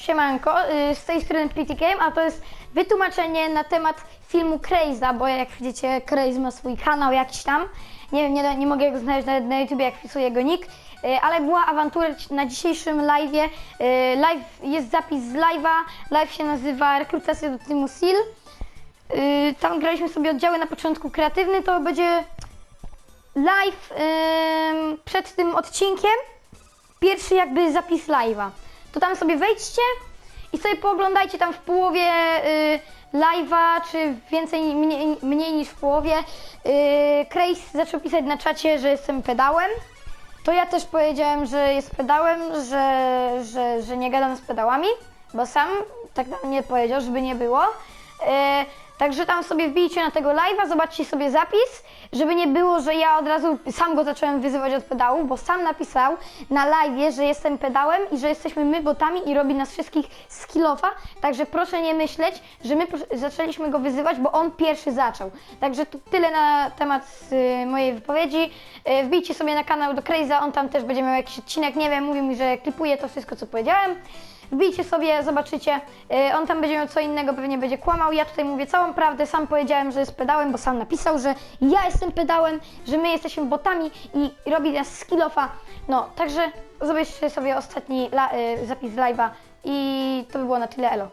Siemanko, y, z tej strony Pretty Game, a to jest wytłumaczenie na temat filmu Craze'a, bo jak widzicie, Craze ma swój kanał jakiś tam. Nie wiem, nie, nie mogę go znaleźć nawet na YouTube, jak wpisuję jego nick, y, ale była awantura na dzisiejszym live'ie. Y, Live, jest zapis z live'a, live się nazywa Rekrutacja do Teamu SEAL. Tam graliśmy sobie oddziały na początku kreatywny, to będzie live przed tym odcinkiem pierwszy jakby zapis live'a. To tam sobie wejdźcie i sobie pooglądajcie tam w połowie y, live'a, czy więcej, mniej, mniej niż w połowie. Y, zaczął pisać na czacie, że jestem pedałem. To ja też powiedziałem, że jest pedałem, że, że, że nie gadam z pedałami, bo sam tak na mnie powiedział, żeby nie było. E, także tam sobie wbijcie na tego live'a, zobaczcie sobie zapis, żeby nie było, że ja od razu sam go zacząłem wyzywać od pedałów, bo sam napisał na live'ie, że jestem pedałem i że jesteśmy my botami i robi nas wszystkich z kilofa. Także proszę nie myśleć, że my zaczęliśmy go wyzywać, bo on pierwszy zaczął. Także to tyle na temat y, mojej wypowiedzi. Y, wbijcie sobie na kanał do Crazy'a, on tam też będzie miał jakiś odcinek, nie wiem, mówił mi, że klipuje to wszystko, co powiedziałem. Wbijcie sobie, zobaczycie. Y, On tam będzie miał co innego, pewnie będzie kłamał. Ja tutaj mówię całą prawdę. Sam powiedziałem, że jest pedałem, bo sam napisał, że ja jestem pedałem, że my jesteśmy botami i robi nas skillofa. No, także zobaczcie sobie ostatni la- y, zapis live'a i to by było na tyle. Elo.